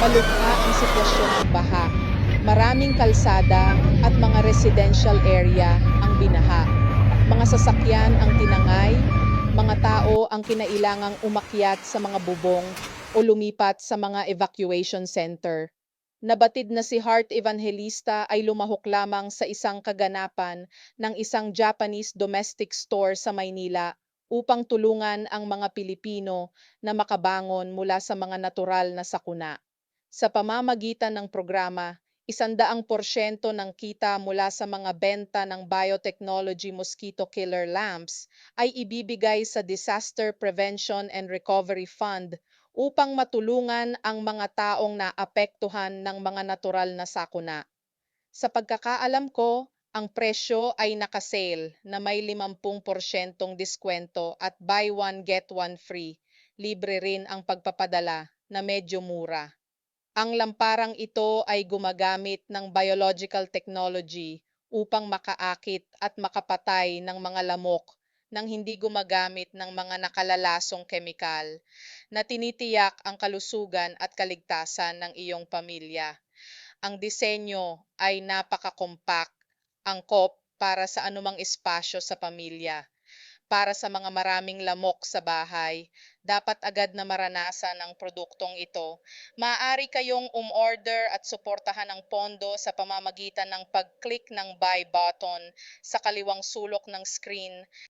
malugha ang sitwasyon ng baha. Maraming kalsada at mga residential area ang binaha. Mga sasakyan ang tinangay, mga tao ang kinailangang umakyat sa mga bubong o lumipat sa mga evacuation center. Nabatid na si Heart Evangelista ay lumahok lamang sa isang kaganapan ng isang Japanese domestic store sa Maynila upang tulungan ang mga Pilipino na makabangon mula sa mga natural na sakuna. Sa pamamagitan ng programa, isandaang porsyento ng kita mula sa mga benta ng biotechnology mosquito killer lamps ay ibibigay sa Disaster Prevention and Recovery Fund upang matulungan ang mga taong naapektuhan ng mga natural na sakuna. Sa pagkakaalam ko, ang presyo ay nakasale na may 50% diskwento at buy one get one free. Libre rin ang pagpapadala na medyo mura. Ang lamparang ito ay gumagamit ng biological technology upang makaakit at makapatay ng mga lamok nang hindi gumagamit ng mga nakalalasong kemikal na tinitiyak ang kalusugan at kaligtasan ng iyong pamilya. Ang disenyo ay napaka-compact, angkop para sa anumang espasyo sa pamilya. Para sa mga maraming lamok sa bahay, dapat agad na maranasan ang produktong ito. Maaari kayong umorder at suportahan ang pondo sa pamamagitan ng pag-click ng buy button sa kaliwang sulok ng screen